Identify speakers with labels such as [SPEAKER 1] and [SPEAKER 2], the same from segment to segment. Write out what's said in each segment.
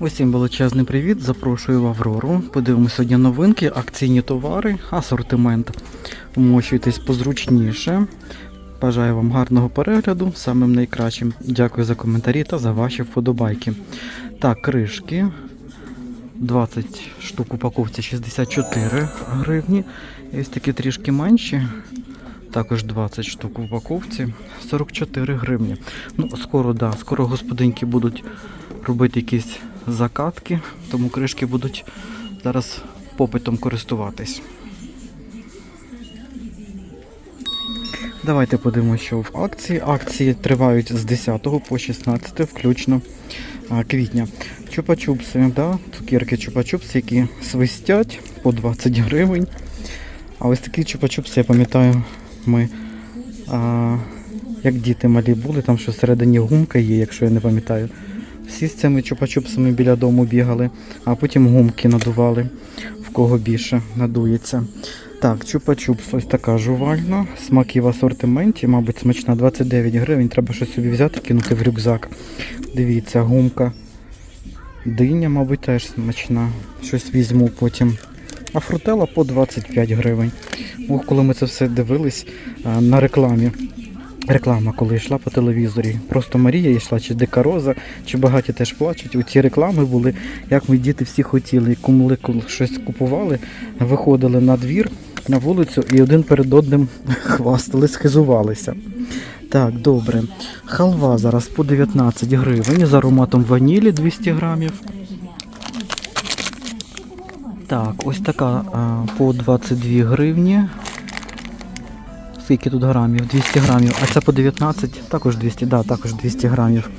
[SPEAKER 1] Усім величезний привіт. Запрошую в Аврору. Подивимося сьогодні новинки, акційні товари, асортимент. Вмощуйтесь позручніше. Бажаю вам гарного перегляду, самим найкращим. Дякую за коментарі та за ваші вподобайки. Так, кришки. 20 штук упаковці 64 гривні. Ось такі трішки менші. Також 20 штук в упаковці 44 гривні. Ну, скоро, да, скоро господинки будуть робити якісь закатки, тому кришки будуть зараз попитом користуватись. Давайте подивимося, що в акції. Акції тривають з 10 по 16 включно квітня. Чупа-чупси, да? цукерки чупа-чупси, які свистять по 20 гривень. А ось такі чупа-чупси, я пам'ятаю, ми а, як діти малі були, там що всередині гумка є, якщо я не пам'ятаю. Всі з цими чупа-чупсами біля дому бігали, а потім гумки надували, в кого більше надується. Так, чупа-чупс, ось така жувальна. Смаки в асортименті, мабуть, смачна 29 гривень. Треба щось собі взяти, кинути в рюкзак. Дивіться, гумка. Диня, мабуть, теж смачна. Щось візьму потім. А фрутела по 25 гривень. Ох, коли ми це все дивились на рекламі. Реклама, коли йшла по телевізорі. Просто Марія йшла, чи Дика Роза, чи багаті теж плачуть. У ці реклами були, як ми діти всі хотіли. Кумли щось купували, виходили на двір, на вулицю і один перед одним хвастались, хизувалися. Так, добре. Халва зараз по 19 гривень з ароматом ванілі 200 грамів. Так, ось така по 22 гривні. Скільки тут грамів? 200 грамів. А це по 19, також 200, да, також 200 грамів.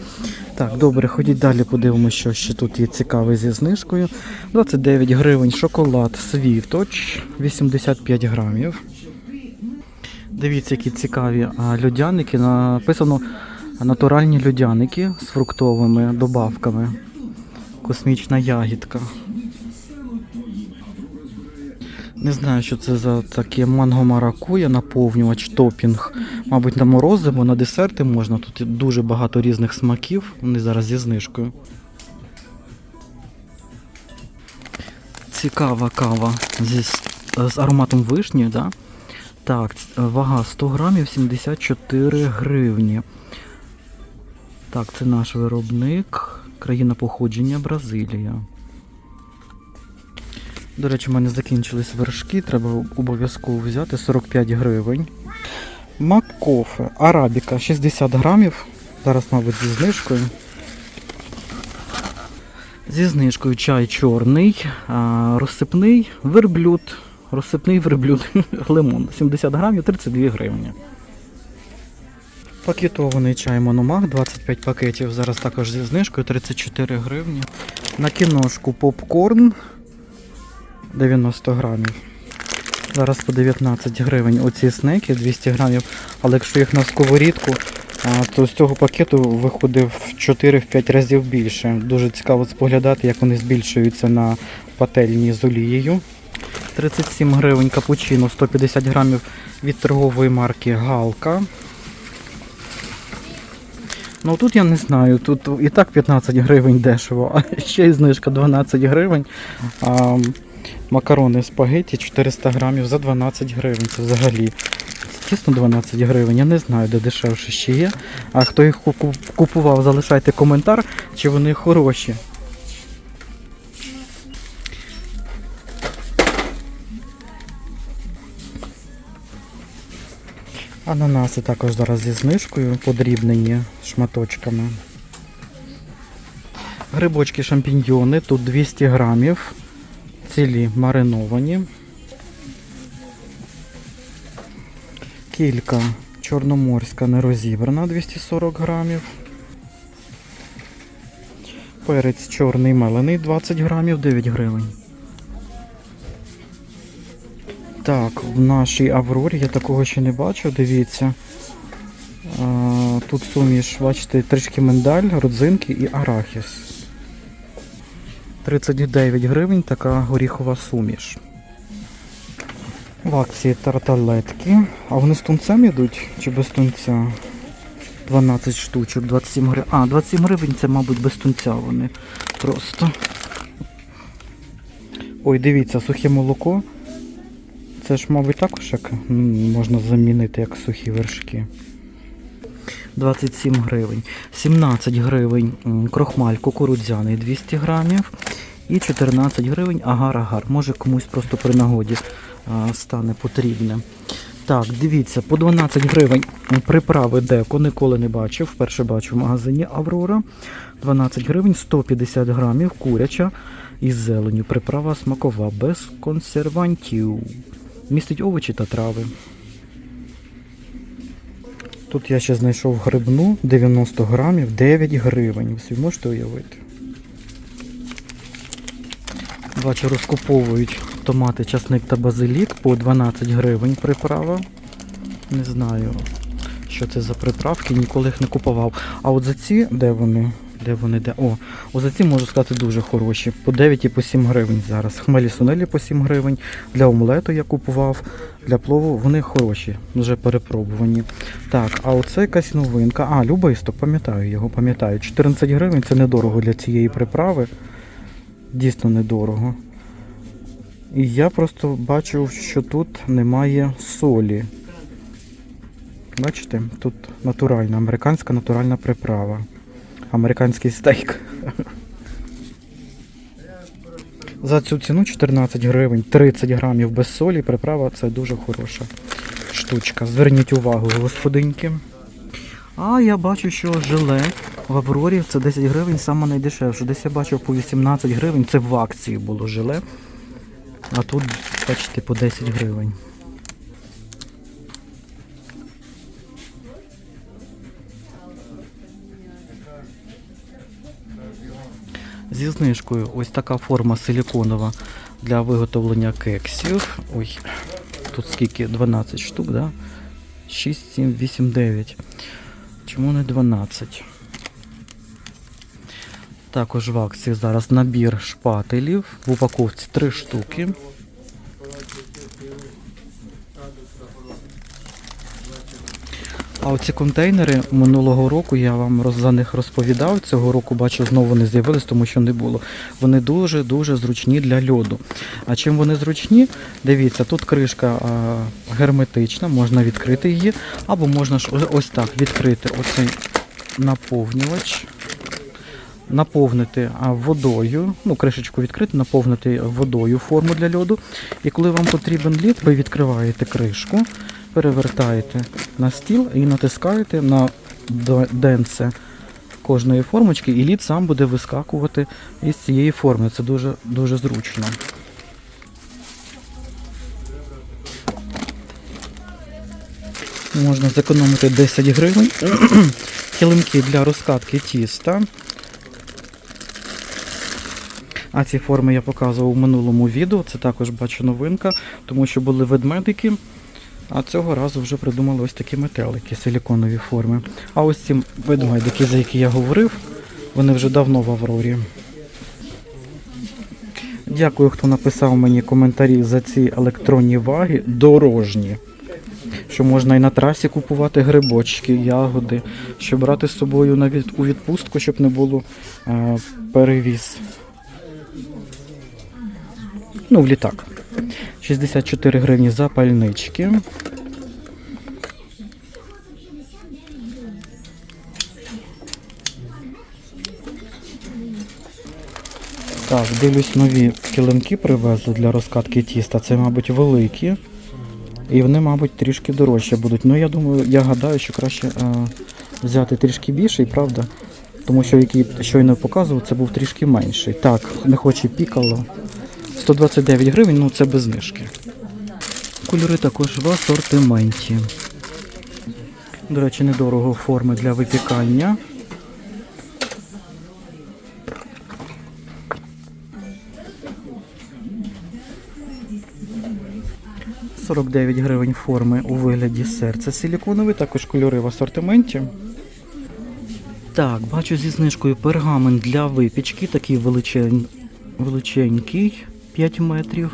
[SPEAKER 1] Так, добре, ходіть далі, подивимося, що ще тут є цікаве зі знижкою. 29 гривень шоколад Світоч, 85 грамів. Дивіться, які цікаві а, льодяники. Написано натуральні льодяники з фруктовими добавками. Космічна ягідка. Не знаю, що це за таке манго маракуя, наповнювач, топінг. Мабуть, на морозиво, на десерти можна. Тут дуже багато різних смаків. Вони зараз зі знижкою. Цікава кава зі, з ароматом вишні, да? Так, вага 100 грамів 74 гривні. Так, це наш виробник. Країна походження Бразилія. До речі, у мене закінчились вершки, треба обов'язково взяти 45 гривень. Маккофе, арабіка 60 грамів. Зараз, мабуть, зі знижкою. Зі знижкою чай чорний, розсипний верблюд. Розсипний верблюд лимон. 70 грамів 32 гривні. Пакетований чай Мономах, 25 пакетів. Зараз також зі знижкою 34 гривні. На кіношку попкорн 90 грамів. Зараз по 19 гривень оці снеки 200 грамів, але якщо їх на сковорідку, то з цього пакету виходить в 4-5 разів більше. Дуже цікаво споглядати, як вони збільшуються на пательні з олією. 37 гривень капучино, 150 грамів від торгової марки Галка. Ну тут я не знаю, тут і так 15 гривень дешево, а ще й знижка 12 гривень. Макарони спагетті 400 грамів за 12 гривень. Це взагалі тісно 12 гривень. Я не знаю, де дешевше ще є. А хто їх купував, залишайте коментар, чи вони хороші. Ананаси також зараз зі знижкою, подрібнені шматочками. Грибочки шампіньйони, тут 200 грамів, цілі мариновані. Кілька чорноморська нерозібрана 240 грамів. Перець чорний мелений 20 грамів 9 гривень. Так, в нашій Аврорі я такого ще не бачив, дивіться. Тут суміш, бачите, трішки миндаль, родзинки і арахіс. 39 гривень така горіхова суміш. В акції тарталетки. А вони з тунцем йдуть чи без тунця? 12 штучок, 27 гривень. А, 27 гривень це, мабуть, без тунця вони. просто. Ой, дивіться, сухе молоко. Це ж, мабуть, також як можна замінити як сухі вершки. 27 гривень. 17 гривень крохмаль кукурудзяний 200 грамів. І 14 гривень агар-агар. Може комусь просто при нагоді стане потрібне. Так, дивіться, по 12 гривень приправи деко, ніколи не бачив. Вперше бачу в магазині Аврора. 12 гривень, 150 грамів, куряча із зеленю. Приправа смакова, без консервантів. Містить овочі та трави. Тут я ще знайшов грибну 90 грамів, 9 гривень. Ви собі можете уявити? Бачу, розкуповують томати, часник та базилік по 12 гривень приправа. Не знаю, що це за приправки, ніколи їх не купував. А от за ці, де вони? Де вони? Де? О, о, за ці можу сказати дуже хороші. По 9 і по 7 гривень зараз. Хмелі сунелі по 7 гривень. Для омлету я купував, для плову вони хороші, вже перепробувані. Так, а оце якась новинка. А, Любисток, пам'ятаю його, пам'ятаю. 14 гривень це недорого для цієї приправи. Дійсно недорого. І я просто бачу, що тут немає солі. Бачите, тут натуральна, американська натуральна приправа. Американський стейк. За цю ціну 14 гривень, 30 грамів без солі. Приправа це дуже хороша штучка. Зверніть увагу, господинки. А я бачу, що желе в Аврорі це 10 гривень, саме найдешевше. Десь я бачив по 18 гривень, це в акції було желе. А тут, бачите, по 10 гривень. Зі знижкою ось така форма силіконова для виготовлення кексів. Ой, тут скільки? 12 штук, да? 6, 7, 8, 9. Чому не 12? Також в акції зараз набір шпателів. В упаковці 3 штуки. А оці контейнери минулого року я вам за них розповідав. Цього року бачу, знову не з'явились, тому що не було. Вони дуже-дуже зручні для льоду. А чим вони зручні? Дивіться, тут кришка а, герметична, можна відкрити її, або можна ж ось так відкрити оцей наповнювач. Наповнити водою, ну, кришечку відкрити, наповнити водою форму для льоду. І коли вам потрібен лід, ви відкриваєте кришку, перевертаєте на стіл і натискаєте на денце кожної формочки, і лід сам буде вискакувати із цієї форми. Це дуже, дуже зручно. Можна зекономити 10 гривень. Килимки для розкатки тіста. А ці форми я показував у минулому відео. Це також бачу новинка, тому що були ведмедики. А цього разу вже придумали ось такі метелики, силіконові форми. А ось ці ведмедики, за які я говорив, вони вже давно в Аврорі. Дякую, хто написав мені коментарі за ці електронні ваги дорожні. Що можна і на трасі купувати грибочки, ягоди, що брати з собою на від, у відпустку, щоб не було е, перевіз. Ну, в літак. 64 гривні за пальнички. Так, дивлюсь, нові килимки привезли для розкатки тіста. Це, мабуть, великі. І вони, мабуть, трішки дорожче будуть. Ну, я думаю, я гадаю, що краще е, взяти трішки більший, правда? Тому що який щойно показував, це був трішки менший. Так, не хоче пікало. 129 гривень, ну це без знижки. Кольори також в асортименті. До речі, недорого форми для випікання. – 49 гривень форми у вигляді серця силіконовий, також кольори в асортименті. Так, бачу зі знижкою пергамент для випічки, такий величень... величенький, 5 метрів,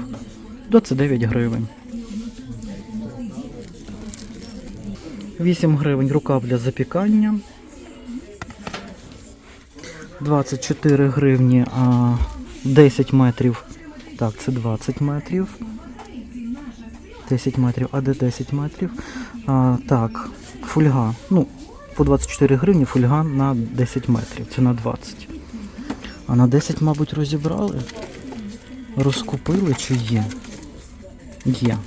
[SPEAKER 1] 29 гривень. 8 гривень рукав для запікання. 24 гривні, а 10 метрів. Так, це 20 метрів. 10 метрів, а де 10 метрів? А, так, фольга. Ну, по 24 гривні фольга на 10 метрів. Це на 20. А на 10, мабуть, розібрали. Розкупили чи є? Є.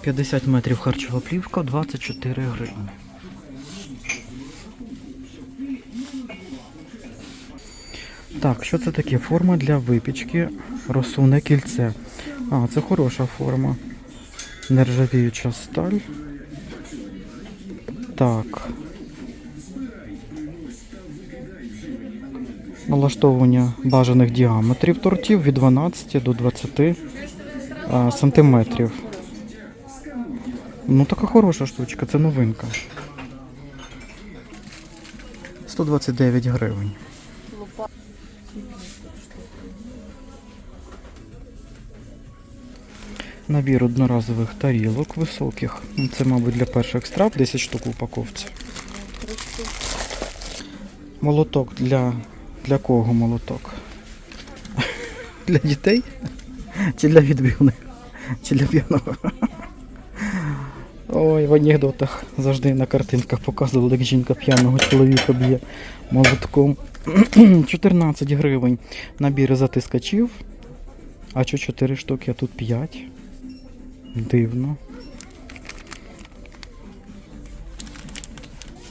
[SPEAKER 1] П'ятдесят метрів харчова плівка, 24 гривні. Так, що це таке? Форма для випічки, розсувне кільце. А, це хороша форма. Нержавіюча сталь. Так. Налаштовування бажаних діаметрів тортів від 12 до 20 сантиметрів. Ну, така хороша штучка, це новинка. 129 гривень. Набір одноразових тарілок високих. Це, мабуть, для перших страв 10 штук упаковці. Молоток для. Для кого молоток? Для дітей? Чи для відбивних? Чи для п'яного? Ой, в анекдотах завжди на картинках показували, як жінка п'яного чоловіка б'є молотком. 14 гривень. Набір затискачів. А що 4 штуки, а тут 5. Дивно.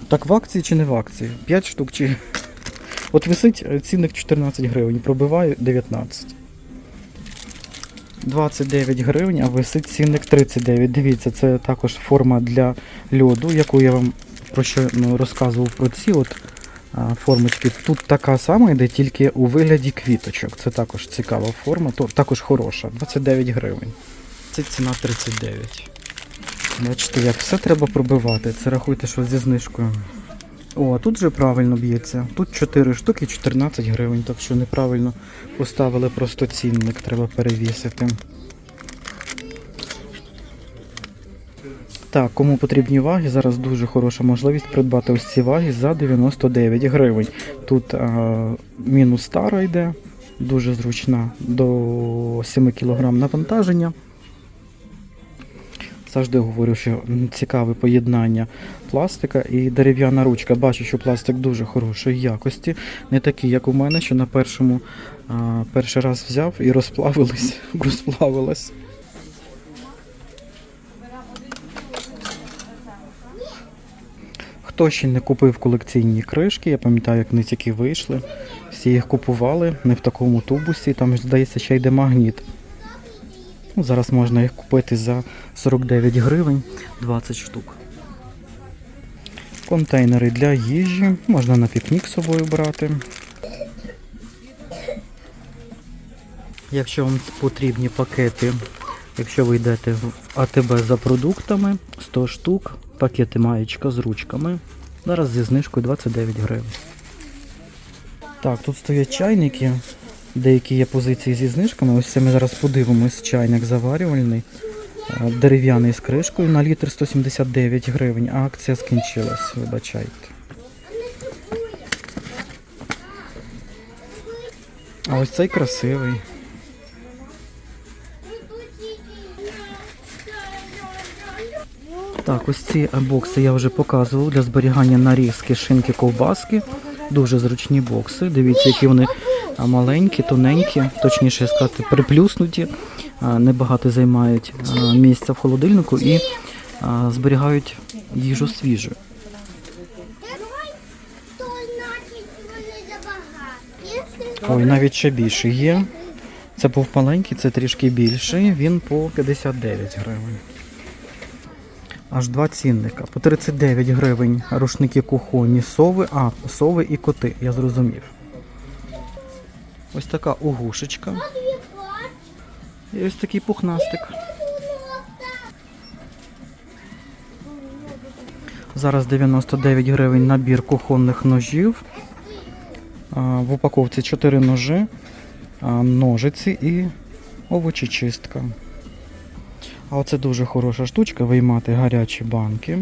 [SPEAKER 1] Так в акції чи не в акції? 5 штук чи. От висить е, цінник 14 гривень, пробиваю 19. 29 гривень, а висить цінник 39. Дивіться, це також форма для льоду, яку я вам про що ну, розказував про ці от а, формочки. Тут така сама йде, тільки у вигляді квіточок. Це також цікава форма, то також хороша. 29 гривень. Це ціна 39. Бачите, як все треба пробивати. Це рахуйте, що зі знижкою. О, а тут вже правильно б'ється. Тут 4 штуки 14 гривень, так що неправильно поставили просто цінник, треба перевісити. Так, кому потрібні ваги, зараз дуже хороша можливість придбати ось ці ваги за 99 гривень. Тут а, мінус стара йде, дуже зручна до 7 кг навантаження. Завжди говорю, що цікаве поєднання пластика і дерев'яна ручка. Бачу, що пластик дуже хорошої якості, не такий, як у мене, що на першому а, перший раз взяв і розплавилась, розплавилась. Хто ще не купив колекційні кришки, я пам'ятаю, як вони тільки вийшли. Всі їх купували не в такому тубусі, там, здається, ще йде магніт. Ну, зараз можна їх купити за 49 гривень 20 штук. Контейнери для їжі, можна на пікнік з собою брати. Якщо вам потрібні пакети, якщо ви йдете в АТБ за продуктами, 100 штук, пакети маєчка з ручками. Зараз зі знижкою 29 гривень. Так, тут стоять чайники. Деякі є позиції зі знижками. Ось це ми зараз подивимось. Чайник заварювальний. Дерев'яний з кришкою на літр 179 гривень, а акція скінчилась, вибачайте. А ось цей красивий. Так, ось ці бокси я вже показував для зберігання нарізки, шинки, ковбаски. Дуже зручні бокси. Дивіться, які вони маленькі, тоненькі, точніше сказати, приплюснуті, небагато займають місця в холодильнику і зберігають їжу.
[SPEAKER 2] Якщо
[SPEAKER 1] Ой, навіть ще більше є. Це був маленький, це трішки більший. Він по 59 гривень. Аж два цінника. По 39 гривень рушники кухонні, сови, а, сови і коти, я зрозумів. Ось така огушечка. І ось такий пухнастик. Зараз 99 гривень набір кухонних ножів. В упаковці 4 ножи, ножиці і овочечистка. А оце дуже хороша штучка виймати гарячі банки.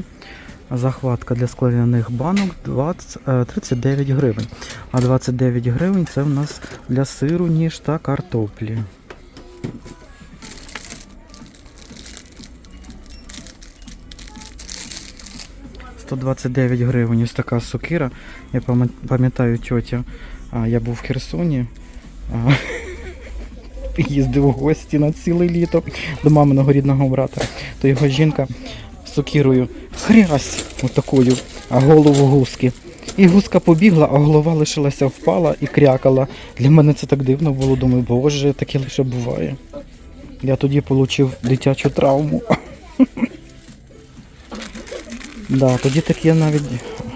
[SPEAKER 1] Захватка для скляних банок 20, е, 39 гривень. А 29 гривень це в нас для сиру, ніж та картоплі. «129 гривень ось така сокира. Я пам'ятаю тьотя. Я був в Херсоні. Їздив у гості на ціле літо до маминого рідного брата. То його жінка сокирою хрясь отакою, а голову гуски. І гуска побігла, а голова лишилася впала і крякала. Для мене це так дивно було. Думаю, боже, таке лише буває. Я тоді отримав дитячу травму. Да, тоді таке навіть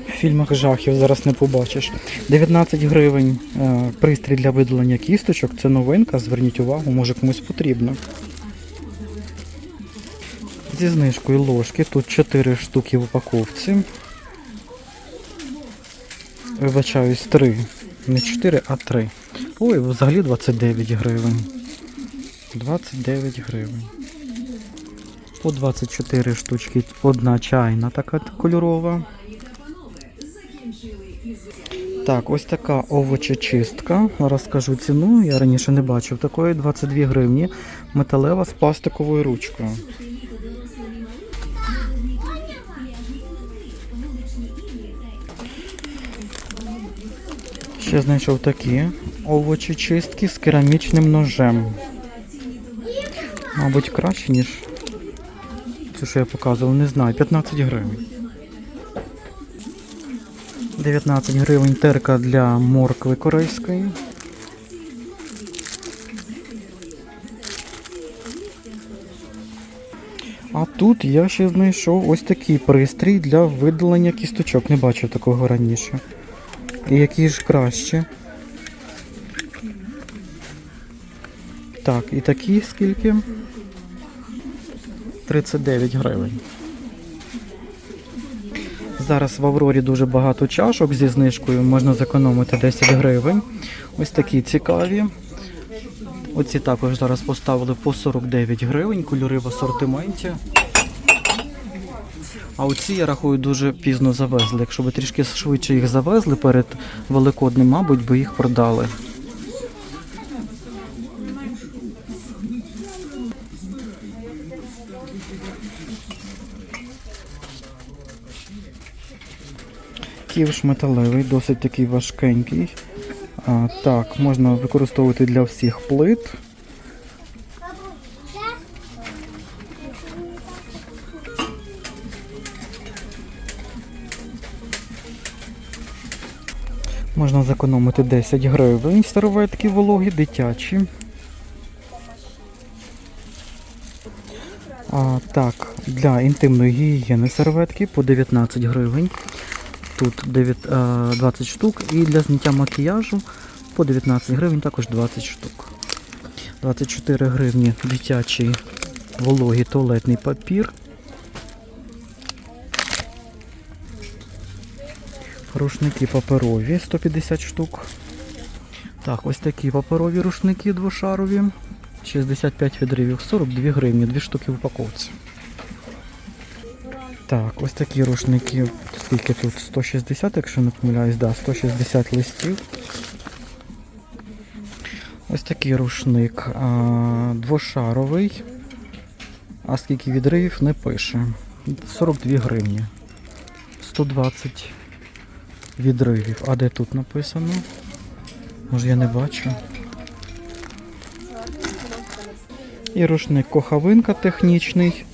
[SPEAKER 1] в фільмах жахів зараз не побачиш. 19 гривень е, пристрій для видалення кісточок. Це новинка, зверніть увагу, може комусь потрібно. Зі знижкою ложки. Тут 4 штуки в упаковці. Вибачаюсь, 3. Не 4, а 3. Ой, взагалі 29 гривень. 29 гривень. По 24 штучки. Одна чайна така кольорова. Так, ось така овочечистка. Розкажу ціну. Я раніше не бачив такої. 22 гривні. Металева з пластиковою ручкою. Ще знайшов такі овочечистки з керамічним ножем. Мабуть, краще, ніж Цю, що я показував, не знаю. 15 гривень. 19 гривень терка для моркви корейської. А тут я ще знайшов ось такий пристрій для видалення кісточок. Не бачив такого раніше. І який ж краще. Так, і такі скільки? 39 гривень. Зараз в Аврорі дуже багато чашок зі знижкою, можна зекономити 10 гривень. Ось такі цікаві. Оці також зараз поставили по 49 гривень, кольори в асортименті. А оці, я рахую, дуже пізно завезли. Якщо б трішки швидше їх завезли перед Великоднем, мабуть, би їх продали. Ківш металевий, досить такий важкенький. А, так, можна використовувати для всіх плит. Зекономити 10 гривень. Серветки вологі, дитячі. А, так, для інтимної гігієни серветки по 19 гривень. Тут 9, 20 штук. І для зняття макіяжу по 19 гривень також 20 штук. 24 гривні дитячий вологий туалетний папір. Рушники паперові 150 штук. Так, ось такі паперові рушники двошарові. 65 відривів, 42 гривні, 2 штуки в упаковці. Так, ось такі рушники. Скільки тут? 160, якщо не помиляюсь, да, 160 листів. Ось такий рушник а, двошаровий. А скільки відривів не пише. 42 гривні. 120 відривів. А де тут написано? Може я не бачу. І рушник кохавинка технічний.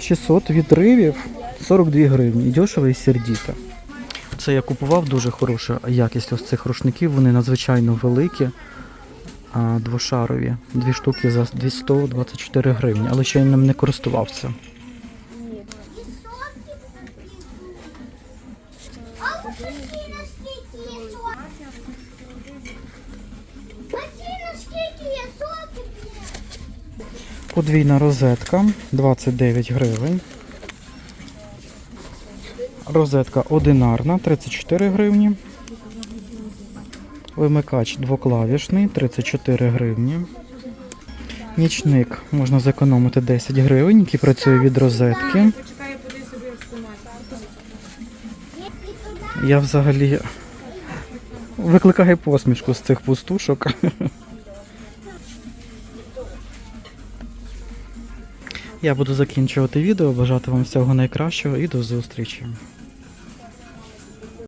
[SPEAKER 1] 600 відривів, 42 гривні. Дешево і сердіто. Це я купував дуже хороша якість ось цих рушників. Вони надзвичайно великі, двошарові. Дві штуки за 224 гривні, але ще я ним не користувався. Подвійна розетка 29 гривень. Розетка одинарна 34 гривні. Вимикач двоклавішний 34 гривні. Нічник можна зекономити 10 гривень, який працює від розетки. Я взагалі викликаю посмішку з цих пустушок. Я буду закінчувати відео, бажати вам всього найкращого і до зустрічі.